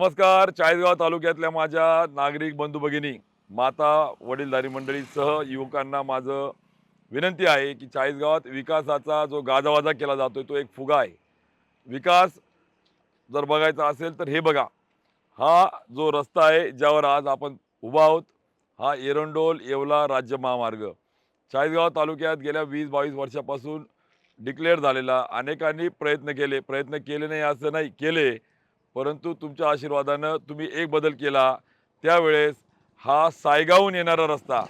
नमस्कार चाळीसगाव तालुक्यातल्या माझ्या नागरिक बंधू भगिनी माता वडीलधारी मंडळीसह युवकांना माझं विनंती आहे की चाळीसगावात विकासाचा जो गाजावाजा केला जातोय तो एक फुगा आहे. विकास जर बघायचा असेल तर हे बघा हा जो रस्ता आहे ज्यावर आज आपण उभा आहोत हा एरंडोल येवला राज्य महामार्ग. चाळीसगाव तालुक्यात गेल्या वीस बावीस वर्षापासून डिक्लेअर झालेला अनेकांनी प्रयत्न केले प्रयत्न केले नाही असं नाही केले. परंतु तुमच्या आशीर्वादानं तुम्ही एक बदल केला. त्यावेळेस हा सायगावहून येणारा रस्ता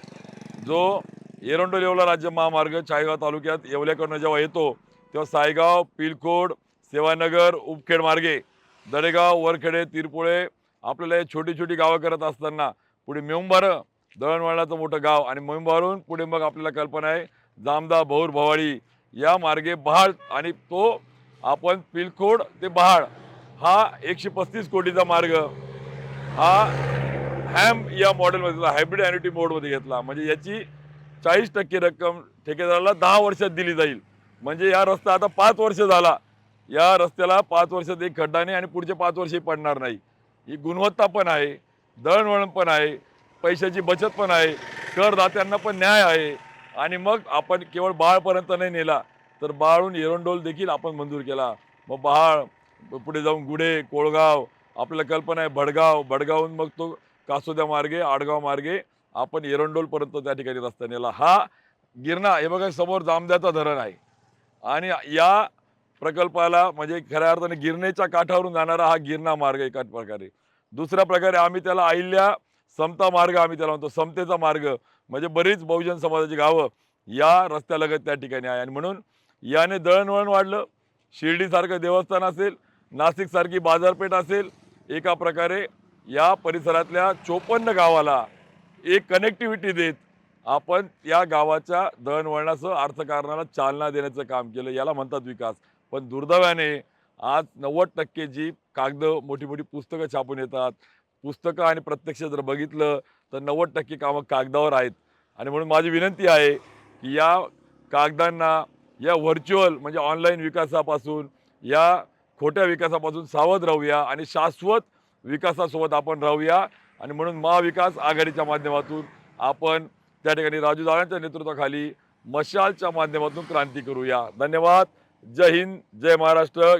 जो एरंडोल येवला राज्य महामार्ग चायगाव तालुक्यात येवल्याकडनं जेव्हा येतो तेव्हा सायगाव पिलकोड सेवानगर उपखेड मार्गे दडेगाव वरखेडे तिरपुळे आपल्याला हे छोटी छोटी गावं करत असताना पुढे मेंबारं दळणवळणाचं मोठं गाव आणि मेंबारून पुढे मग आपल्याला कल्पना आहे जामदा भौर भवाळी या मार्गे बहाळ आणि तो आपण पिलखोड ते बहाळ हा एकशे पस्तीस कोटीचा मार्ग हा हॅम या मॉडेलमध्ये हायब्रिड ॲन्युटी मोडमध्ये घेतला. म्हणजे याची चाळीस टक्के रक्कम ठेकेदाराला दहा वर्षात दिली जाईल. म्हणजे या रस्ता आता पाच वर्ष झाला. या रस्त्याला पाच वर्षात एक खड्डा नाही आणि पुढचे पाच वर्षही पडणार नाही. ही गुणवत्ता पण आहे दळणवळण पण आहे पैशाची बचत पण आहे करदात्यांना पण न्याय आहे. आणि मग आपण केवळ बाळपर्यंत नाही नेला तर बाळून एरंडोल देखील आपण मंजूर केला. मग बाळ पुढे जाऊन गुढे कोळगाव आपल्याला कल्पना आहे भडगाव. भडगावहून मग तो कासोद्या मार्गे आडगाव मार्गे आपण एरंडोलपर्यंत त्या ठिकाणी रस्ता नेला. हा गिरणा हे बघा समोर जामद्याचा धरण आहे. आणि या प्रकल्पाला म्हणजे खऱ्या अर्थाने गिरणेच्या काठावरून जाणारा हा गिरणा मार्ग एका प्रकारे. दुसऱ्या प्रकारे आम्ही त्याला अहिल्या समता मार्ग आम्ही त्याला म्हणतो. समतेचा मार्ग. म्हणजे बरीच बहुजन समाजाची गावं या रस्त्यालगत त्या ठिकाणी आहे. आणि म्हणून याने दळणवळण वाढलं. शिर्डीसारखं देवस्थान असेल नाशिकसारखी बाजारपेठ असेल एका प्रकारे या परिसरातल्या चोपन्न गावाला एक कनेक्टिव्हिटी देत आपण या गावाच्या दळणवळणासह अर्थकारणाला चालना देण्याचं काम केलं याला म्हणतात विकास. पण दुर्दैवाने आज नव्वद टक्के जी कागदं मोठी मोठी पुस्तकं छापून येतात. पुस्तकं आणि प्रत्यक्ष जर बघितलं तर नव्वद टक्के कामं कागदावर आहेत. आणि म्हणून माझी विनंती आहे की या कागदांना या व्हर्च्युअल म्हणजे ऑनलाईन विकासापासून या खोट्या विकासापासून सावध राहूया आणि शाश्वत विकासासोबत आपण राहूया. आणि म्हणून महाविकास आघाडीच्या माध्यमातून आपण त्या ठिकाणी राजू दादांच्या नेतृत्वाखाली मशालच्या माध्यमातून क्रांती करूया. धन्यवाद. जय हिंद जय महाराष्ट्र.